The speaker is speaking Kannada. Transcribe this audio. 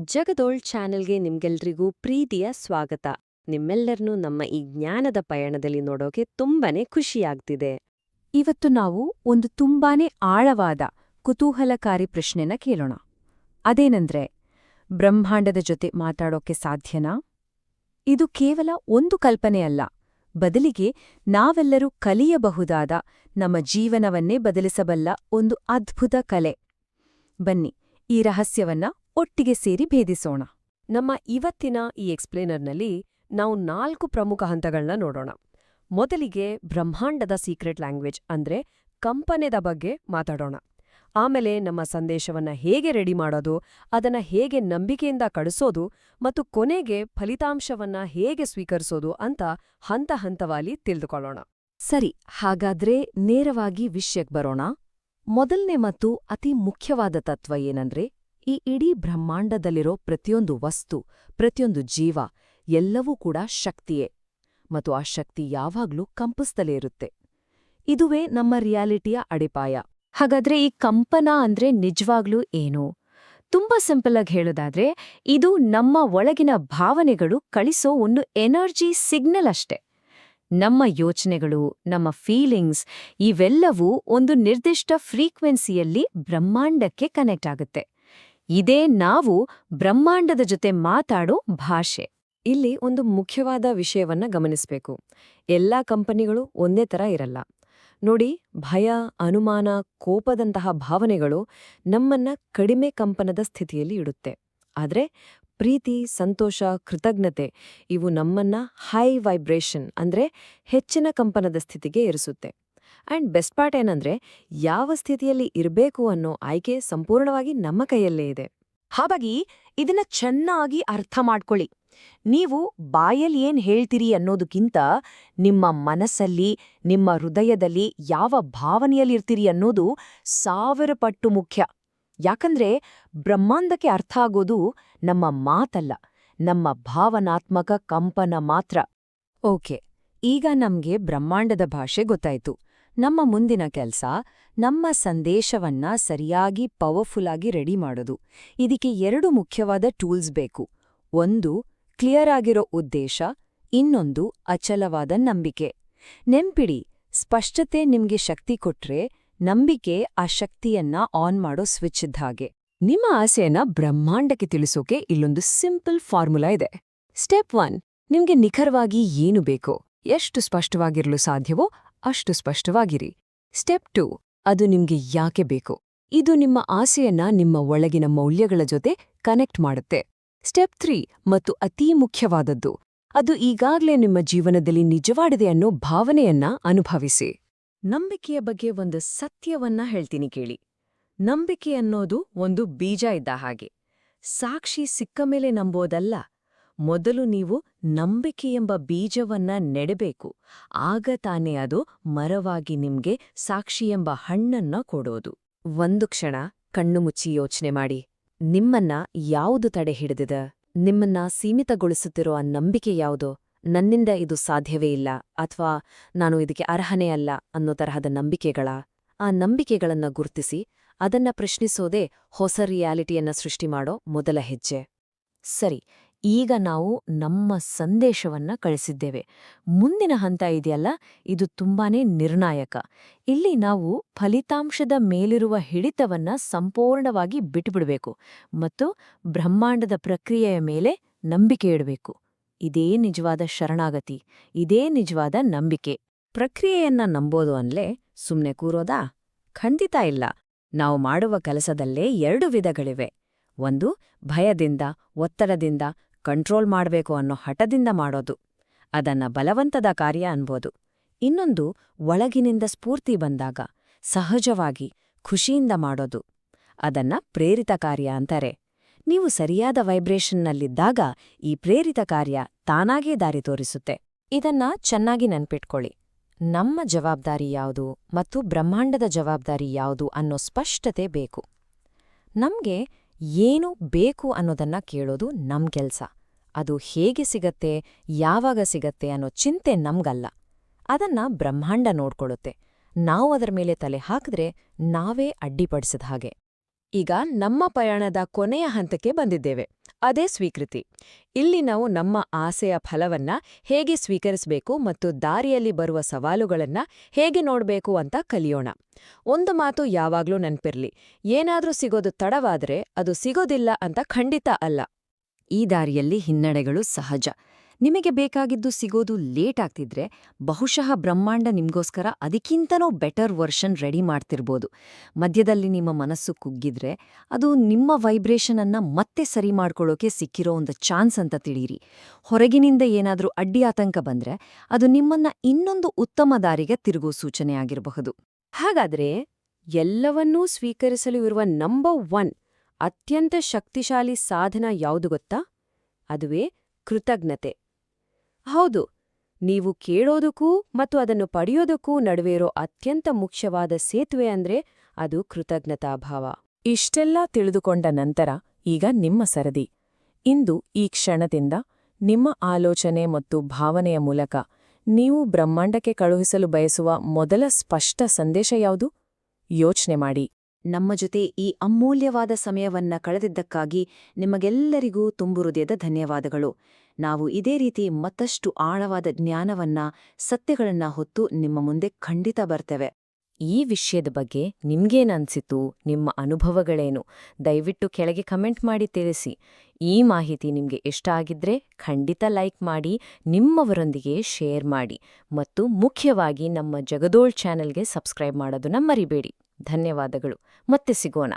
ಜಗದೋಳ್ ಚಾನೆಲ್ಗೆ ನಿಮ್ಗೆಲ್ರಿಗೂ ಪ್ರೀತಿಯ ಸ್ವಾಗತ. ನಿಮ್ಮೆಲ್ಲರನ್ನೂ ನಮ್ಮ ಈ ಜ್ಞಾನದ ಪಯಣದಲ್ಲಿ ನೋಡೋಕೆ ತುಂಬಾನೇ ಖುಷಿಯಾಗ್ತಿದೆ. ಇವತ್ತು ನಾವು ಒಂದು ತುಂಬಾನೇ ಆಳವಾದ, ಕುತೂಹಲಕಾರಿ ಪ್ರಶ್ನೆನ ಕೇಳೋಣ. ಅದೇನಂದ್ರೆ, ಬ್ರಹ್ಮಾಂಡದ ಜೊತೆ ಮಾತಾಡೋಕೆ ಸಾಧ್ಯನಾ? ಇದು ಕೇವಲ ಒಂದು ಕಲ್ಪನೆ ಅಲ್ಲ. ಬದಲಿಗೆ ನಾವೆಲ್ಲರೂ ಕಲಿಯಬಹುದಾದ, ನಮ್ಮ ಜೀವನವನ್ನೇ ಬದಲಿಸಬಲ್ಲ ಒಂದು ಅದ್ಭುತ ಕಲೆ. ಬನ್ನಿ, ಈ ರಹಸ್ಯವನ್ನ ಒಟ್ಟಿಗೆ ಸೇರಿ ಭೇದಿಸೋಣ. ನಮ್ಮ ಇವತ್ತಿನ ಈ ಎಕ್ಸ್ಪ್ಲೇನರ್ನಲ್ಲಿ ನಾವು ನಾಲ್ಕು ಪ್ರಮುಖ ಹಂತಗಳನ್ನ ನೋಡೋಣ. ಮೊದಲಿಗೆ ಬ್ರಹ್ಮಾಂಡದ ಸೀಕ್ರೆಟ್ ಲ್ಯಾಂಗ್ವೇಜ್ ಅಂದ್ರೆ ಕಂಪನೆದ ಬಗ್ಗೆ ಮಾತಾಡೋಣ. ಆಮೇಲೆ ನಮ್ಮ ಸಂದೇಶವನ್ನ ಹೇಗೆ ರೆಡಿ ಮಾಡೋದು, ಅದನ್ನ ಹೇಗೆ ನಂಬಿಕೆಯಿಂದ ಕಳಿಸೋದು ಮತ್ತು ಕೊನೆಗೆ ಫಲಿತಾಂಶವನ್ನ ಹೇಗೆ ಸ್ವೀಕರಿಸೋದು ಅಂತ ಹಂತ ಹಂತವಾಗಿ ತಿಳಿದುಕೊಳ್ಳೋಣ. ಸರಿ, ಹಾಗಾದ್ರೆ ನೇರವಾಗಿ ವಿಷಯಕ್ಕೆ ಬರೋಣ. ಮೊದಲನೇ ಮತ್ತು ಅತಿ ಮುಖ್ಯವಾದ ತತ್ವ ಏನಂದ್ರೆ ಈ ಇಡೀ ಬ್ರಹ್ಮಾಂಡದಲ್ಲಿರೋ ಪ್ರತಿಯೊಂದು ವಸ್ತು, ಪ್ರತಿಯೊಂದು ಜೀವ ಎಲ್ಲವೂ ಕೂಡ ಶಕ್ತಿಯೇ. ಮತ್ತು ಆ ಶಕ್ತಿ ಯಾವಾಗ್ಲೂ ಕಂಪಿಸ್ತಲೇ ಇರುತ್ತೆ. ಇದುವೇ ನಮ್ಮ ರಿಯಾಲಿಟಿಯ ಅಡಿಪಾಯ. ಹಾಗಾದ್ರೆ ಈ ಕಂಪನ ಅಂದ್ರೆ ನಿಜವಾಗ್ಲೂ ಏನು? ತುಂಬಾ ಸಿಂಪಲ್ ಆಗಿ ಹೇಳೋದಾದ್ರೆ, ಇದು ನಮ್ಮ ಒಳಗಿನ ಭಾವನೆಗಳು ಕಳಿಸೋ ಒಂದು ಎನರ್ಜಿ ಸಿಗ್ನಲ್ ಅಷ್ಟೆ. ನಮ್ಮ ಯೋಚನೆಗಳು, ನಮ್ಮ ಫೀಲಿಂಗ್ಸ್ ಇವೆಲ್ಲವೂ ಒಂದು ನಿರ್ದಿಷ್ಟ ಫ್ರೀಕ್ವೆನ್ಸಿಯಲ್ಲಿ ಬ್ರಹ್ಮಾಂಡಕ್ಕೆ ಕನೆಕ್ಟ್ ಆಗುತ್ತೆ. ಇದೇ ನಾವು ಬ್ರಹ್ಮಾಂಡದ ಜೊತೆ ಮಾತಾಡೋ ಭಾಷೆ. ಇಲ್ಲಿ ಒಂದು ಮುಖ್ಯವಾದ ವಿಷಯವನ್ನ ಗಮನಿಸಬೇಕು. ಎಲ್ಲಾ ಕಂಪನಿಗಳು ಒಂದೇ ತರ ಇರಲ್ಲ. ನೋಡಿ, ಭಯ, ಅನುಮಾನ, ಕೋಪದಂತಹ ಭಾವನೆಗಳು ನಮ್ಮನ್ನ ಕಡಿಮೆ ಕಂಪನದ ಸ್ಥಿತಿಯಲ್ಲಿ ಇಡುತ್ತೆ. ಆದರೆ ಪ್ರೀತಿ, ಸಂತೋಷ, ಕೃತಜ್ಞತೆ ಇವು ನಮ್ಮನ್ನ ಹೈ ವೈಬ್ರೇಷನ್ ಅಂದ್ರೆ ಹೆಚ್ಚಿನ ಕಂಪನದ ಸ್ಥಿತಿಗೆ ಇರಿಸುತ್ತೆ ಅಂಡ್ ಬೆಸ್ಟ್ ಪಾರ್ಟ್ ಏನಂದ್ರೆ ಯಾವ ಸ್ಥಿತಿಯಲ್ಲಿ ಇರಬೇಕು ಅನ್ನೋ ಆಯ್ಕೆ ಸಂಪೂರ್ಣವಾಗಿ ನಮ್ಮ ಕೈಯಲ್ಲೇ ಇದೆ. ಹಾಗಾಗಿ ಇದನ್ನ ಚೆನ್ನಾಗಿ ಅರ್ಥ ಮಾಡ್ಕೊಳ್ಳಿ. ನೀವು ಬಾಯಲ್ಲಿ ಏನ್ ಹೇಳ್ತೀರಿ ಅನ್ನೋದಕ್ಕಿಂತ ನಿಮ್ಮ ಮನಸ್ಸಲ್ಲಿ, ನಿಮ್ಮ ಹೃದಯದಲ್ಲಿ ಯಾವ ಭಾವನೆಯಲ್ಲಿರ್ತೀರಿ ಅನ್ನೋದು ಸಾವಿರ ಪಟ್ಟು ಮುಖ್ಯ. ಯಾಕಂದ್ರೆ ಬ್ರಹ್ಮಾಂಡಕ್ಕೆ ಅರ್ಥ ಆಗೋದು ನಮ್ಮ ಮಾತಲ್ಲ, ನಮ್ಮ ಭಾವನಾತ್ಮಕ ಕಂಪನ ಮಾತ್ರ. ಓಕೆ, ಈಗ ನಮ್ಗೆ ಬ್ರಹ್ಮಾಂಡದ ಭಾಷೆ ಗೊತ್ತಾಯ್ತು. ನಮ್ಮ ಮುಂದಿನ ಕೆಲ್ಸ ನಮ್ಮ ಸಂದೇಶವನ್ನ ಸರಿಯಾಗಿ ಪವರ್ಫುಲ್ ಆಗಿ ರೆಡಿ ಮಾಡೋದು. ಇದಕ್ಕೆ ಎರಡು ಮುಖ್ಯವಾದ ಟೂಲ್ಸ್ ಬೇಕು. ಒಂದು ಕ್ಲಿಯರ್ ಆಗಿರೋ ಉದ್ದೇಶ, ಇನ್ನೊಂದು, ಅಚಲವಾದ ನಂಬಿಕೆ. ನೆಂಪಿಡಿ ಸ್ಪಷ್ಟತೆ ನಿಮ್ಗೆ ಶಕ್ತಿ ಕೊಟ್ರೆ ನಂಬಿಕೆ ಆ ಶಕ್ತಿಯನ್ನ ಆನ್ ಮಾಡೋ ಸ್ವಿಚ್ ಇದ್ದಾಗೆ ನಿಮ್ಮ ಆಸೆಯನ್ನ ಬ್ರಹ್ಮಾಂಡಕ್ಕೆ ತಿಳಿಸೋಕೆ ಇಲ್ಲೊಂದು ಸಿಂಪಲ್ ಫಾರ್ಮುಲಾ ಇದೆ. ಸ್ಟೆಪ್ ಒನ್ ನಿಮ್ಗೆ ನಿಖರವಾಗಿ ಏನು ಬೇಕೋ, ಎಷ್ಟು ಸ್ಪಷ್ಟವಾಗಿರಲು ಸಾಧ್ಯವೋ ಅಷ್ಟು ಸ್ಪಷ್ಟವಾಗಿರಿ. ಸ್ಟೆಪ್ ಟು, ಅದು ನಿಮ್ಗೆ ಯಾಕೆ ಬೇಕು? ಇದು ನಿಮ್ಮ ಆಸೆಯನ್ನ ನಿಮ್ಮ ಒಳಗಿನ ಮೌಲ್ಯಗಳ ಜೊತೆ ಕನೆಕ್ಟ್ ಮಾಡುತ್ತೆ. ಸ್ಟೆಪ್ ತ್ರೀ, ಮತ್ತು ಅತೀ ಮುಖ್ಯವಾದದ್ದು, ಅದು ಈಗಾಗ್ಲೇ ನಿಮ್ಮ ಜೀವನದಲ್ಲಿ ನಿಜವಾಡಿದೆ ಅನ್ನೋ ಭಾವನೆಯನ್ನ ಅನುಭವಿಸಿ. ನಂಬಿಕೆಯ ಬಗ್ಗೆ ಒಂದು ಸತ್ಯವನ್ನ ಹೇಳ್ತೀನಿ ಕೇಳಿ. ನಂಬಿಕೆ ಅನ್ನೋದು ಒಂದು ಬೀಜ ಇದ್ದ ಹಾಗೆ. ಸಾಕ್ಷಿ ಸಿಕ್ಕ ಮೇಲೆ ನಂಬೋದಲ್ಲ. ಮೊದಲು ನೀವು ನಂಬಿಕೆ ಎಂಬ ಬೀಜವನ್ನ ನೆಡಬೇಕು. ಆಗ ತಾನೇ ಅದು ಮರವಾಗಿ ನಿಮ್ಗೆ ಸಾಕ್ಷಿ ಎಂಬ ಹಣ್ಣನ್ನ ಕೊಡೋದು. ಒಂದು ಕ್ಷಣ ಕಣ್ಣು ಮುಚ್ಚಿ ಯೋಚನೆ ಮಾಡಿ. ನಿಮ್ಮನ್ನ ಯಾವುದು ತಡೆ ಹಿಡಿದಿದ? ನಿಮ್ಮನ್ನ ಸೀಮಿತಗೊಳಿಸುತ್ತಿರೋ ಆ ನಂಬಿಕೆ ಯಾವುದು? ನನ್ನಿಂದ ಇದು ಸಾಧ್ಯವೇ ಇಲ್ಲ. ಅಥವಾ ನಾನು ಇದಕ್ಕೆ ಅರ್ಹನೇ ಅಲ್ಲ ಅನ್ನೋ ತರಹದ ನಂಬಿಕೆಗಳ. ಆ ನಂಬಿಕೆಗಳನ್ನ ಗುರ್ತಿಸಿ ಅದನ್ನ ಪ್ರಶ್ನಿಸೋದೇ ಹೊಸ ರಿಯಾಲಿಟಿಯನ್ನ ಸೃಷ್ಟಿ ಮಾಡೋ ಮೊದಲ ಹೆಜ್ಜೆ. ಸರಿ ಈಗ ನಾವು ನಮ್ಮ ಸಂದೇಶವನ್ನ ಕಳಿಸಿದ್ದೇವೆ. ಮುಂದಿನ ಹಂತ ಇದೆಯಲ್ಲ? ಇದು ತುಂಬಾನೇ ನಿರ್ಣಾಯಕ. ಇಲ್ಲಿ ನಾವು ಫಲಿತಾಂಶದ ಮೇಲಿರುವ ಹಿಡಿತವನ್ನ ಸಂಪೂರ್ಣವಾಗಿ ಬಿಟ್ಟುಬಿಡಬೇಕು ಮತ್ತು ಬ್ರಹ್ಮಾಂಡದ ಪ್ರಕ್ರಿಯೆಯ ಮೇಲೆ ನಂಬಿಕೆ ಇಡಬೇಕು. ಇದೇ ನಿಜವಾದ ಶರಣಾಗತಿ, ಇದೇ ನಿಜವಾದ ನಂಬಿಕೆ. ಪ್ರಕ್ರಿಯೆಯನ್ನ ನಂಬೋದು ಅನ್ಲೇ ಸುಮ್ನೆ ಕೂರೋದಾ? ಖಂಡಿತ ಇಲ್ಲ. ನಾವು ಮಾಡುವ ಕೆಲಸದಲ್ಲೇ ಎರಡು ವಿಧಗಳಿವೆ. ಒಂದು ಭಯದಿಂದ, ಒತ್ತಡದಿಂದ ಕಂಟ್ರೋಲ್ ಮಾಡಬೇಕು ಅನ್ನೋ ಹಠದಿಂದ ಮಾಡೋದು. ಅದನ್ನ ಬಲವಂತದ ಕಾರ್ಯ ಅನ್ಬೋದು. ಇನ್ನೊಂದು ಒಳಗಿನಿಂದ ಸ್ಫೂರ್ತಿ ಬಂದಾಗ ಸಹಜವಾಗಿ ಖುಷಿಯಿಂದ ಮಾಡೋದು. ಅದನ್ನ ಪ್ರೇರಿತ ಕಾರ್ಯ ಅಂತಾರೆ. ನೀವು ಸರಿಯಾದ ವೈಬ್ರೇಷನ್ನಲ್ಲಿದ್ದಾಗ ಈ ಪ್ರೇರಿತ ಕಾರ್ಯ ತಾನಾಗೇ ದಾರಿ ತೋರಿಸುತ್ತೆ. ಇದನ್ನ ಚೆನ್ನಾಗಿ ನೆನ್ಪಿಟ್ಕೊಳ್ಳಿ. ನಮ್ಮ ಜವಾಬ್ದಾರಿ ಯಾವುದು ಮತ್ತು ಬ್ರಹ್ಮಾಂಡದ ಜವಾಬ್ದಾರಿ ಯಾವುದು ಅನ್ನೋ ಸ್ಪಷ್ಟತೆ ಬೇಕು. ನಮ್ಗೆ ಏನು ಬೇಕು ಅನ್ನೋದನ್ನ ಕೇಳೋದು ನಮ್ ಕೆಲ್ಸ. ಅದು ಹೇಗೆ ಸಿಗತ್ತೆ, ಯಾವಾಗ ಸಿಗತ್ತೆ ಅನ್ನೋ ಚಿಂತೆ ನಮ್ಗಲ್ಲ. ಅದನ್ನ ಬ್ರಹ್ಮಾಂಡ ನೋಡ್ಕೊಳ್ಳುತ್ತೆ. ನಾವು ಅದರ ಮೇಲೆ ತಲೆ ಹಾಕಿದ್ರೆ ನಾವೇ ಅಡ್ಡಿಪಡಿಸಿದ ಹಾಗೆ. ಈಗ ನಮ್ಮ ಪಯಣದ ಕೊನೆಯ ಹಂತಕ್ಕೆ ಬಂದಿದ್ದೇವೆ. ಅದೇ ಸ್ವೀಕೃತಿ. ಇಲ್ಲಿ ನಾವು ನಮ್ಮ ಆಸೆಯ ಫಲವನ್ನ ಹೇಗೆ ಸ್ವೀಕರಿಸಬೇಕು ಮತ್ತು ದಾರಿಯಲ್ಲಿ ಬರುವ ಸವಾಲುಗಳನ್ನ ಹೇಗೆ ನೋಡಬೇಕು ಅಂತ ಕಲಿಯೋಣ. ಒಂದು ಮಾತು ಯಾವಾಗ್ಲೂ ನೆನ್ಪಿರ್ಲಿ. ಏನಾದ್ರೂ ಸಿಗೋದು ತಡವಾದ್ರೆ ಅದು ಸಿಗೋದಿಲ್ಲ ಅಂತ ಖಂಡಿತ ಅಲ್ಲ. ಈ ದಾರಿಯಲ್ಲಿ ಹಿನ್ನಡೆಗಳು ಸಹಜ. ನಿಮಗೆ ಬೇಕಾಗಿದ್ದು ಸಿಗೋದು ಲೇಟ್ ಆಗ್ತಿದ್ರೆ ಬಹುಶಃ ಬ್ರಹ್ಮಾಂಡ ನಿಮ್ಗೋಸ್ಕರ ಅದಕ್ಕಿಂತನೂ ಬೆಟರ್ ವರ್ಷನ್ ರೆಡಿ ಮಾಡ್ತಿರ್ಬೋದು. ಮಧ್ಯದಲ್ಲಿ ನಿಮ್ಮ ಮನಸ್ಸು ಕುಗ್ಗಿದ್ರೆ ಅದು ನಿಮ್ಮ ವೈಬ್ರೇಷನ್ ಅನ್ನ ಮತ್ತೆ ಸರಿ ಮಾಡ್ಕೊಳ್ಳೋಕೆ ಸಿಕ್ಕಿರೋ ಒಂದು ಚಾನ್ಸ್ ಅಂತ ತಿಳಿಯಿರಿ. ಹೊರಗಿನಿಂದ ಏನಾದರೂ ಅಡ್ಡಿ ಆತಂಕ ಬಂದ್ರೆ ಅದು ನಿಮ್ಮನ್ನ ಇನ್ನೊಂದು ಉತ್ತಮ ದಾರಿಗೆ ತಿರುಗೋ ಸೂಚನೆಯಾಗಿರಬಹುದು ಹಾಗಾದ್ರೆ ಎಲ್ಲವನ್ನೂ ಸ್ವೀಕರಿಸಲು ಇರುವ ನಂಬರ್ ಒನ್ ಅತ್ಯಂತ ಶಕ್ತಿಶಾಲಿ ಸಾಧನ ಯಾವುದು ಗೊತ್ತಾ? ಅದುವೇ ಕೃತಜ್ಞತೆ. ಹೌದು, ನೀವು ಕೇಳೋದಕ್ಕೂ ಮತ್ತು ಅದನ್ನು ಪಡೆಯೋದಕ್ಕೂ ನಡುವೆ ಇರೋ ಅತ್ಯಂತ ಮುಖ್ಯವಾದ ಸೇತುವೆ ಅಂದ್ರೆ ಅದು ಕೃತಜ್ಞತಾಭಾವ. ಇಷ್ಟೆಲ್ಲ ತಿಳಿದುಕೊಂಡ ನಂತರ ಈಗ ನಿಮ್ಮ ಸರದಿ. ಇಂದು ಈ ಕ್ಷಣದಿಂದ ನಿಮ್ಮ ಆಲೋಚನೆ ಮತ್ತು ಭಾವನೆಯ ಮೂಲಕ ನೀವು ಬ್ರಹ್ಮಾಂಡಕ್ಕೆ ಕಳುಹಿಸಲು ಬಯಸುವ ಮೊದಲ ಸ್ಪಷ್ಟ ಸಂದೇಶ ಯಾವುದು? ಯೋಚನೆ ಮಾಡಿ. ನಮ್ಮ ಜೊತೆ ಈ ಅಮೂಲ್ಯವಾದ ಸಮಯವನ್ನ ಕಳೆದಿದ್ದಕ್ಕಾಗಿ ನಿಮಗೆಲ್ಲರಿಗೂ ತುಂಬು ಹೃದಯದ ಧನ್ಯವಾದಗಳು. ನಾವು ಇದೇ ರೀತಿ ಮತ್ತಷ್ಟು ಆಳವಾದ ಜ್ಞಾನವನ್ನ, ಸತ್ಯಗಳನ್ನ ಹೊತ್ತು ನಿಮ್ಮ ಮುಂದೆ ಖಂಡಿತ ಬರ್ತೇವೆ. ಈ ವಿಷಯದ ಬಗ್ಗೆ ನಿಮ್ಗೇನನ್ಸಿತು ನಿಮ್ಮ ಅನುಭವಗಳೇನು, ದಯವಿಟ್ಟು ಕೆಳಗೆ ಕಮೆಂಟ್ ಮಾಡಿ ತಿಳಿಸಿ. ಈ ಮಾಹಿತಿ ನಿಮ್ಗೆ ಇಷ್ಟ ಆಗಿದ್ರೆ ಖಂಡಿತ ಲೈಕ್ ಮಾಡಿ, ನಿಮ್ಮವರೊಂದಿಗೆ ಶೇರ್ ಮಾಡಿ ಮತ್ತು ಮುಖ್ಯವಾಗಿ ನಮ್ಮ ಜಗದೋಳ್ ಚಾನೆಲ್ಗೆ ಸಬ್ಸ್ಕ್ರೈಬ್ ಮಾಡೋದನ್ನ ಮರಿಬೇಡಿ. ಧನ್ಯವಾದಗಳು. ಮತ್ತೆ ಸಿಗೋಣ.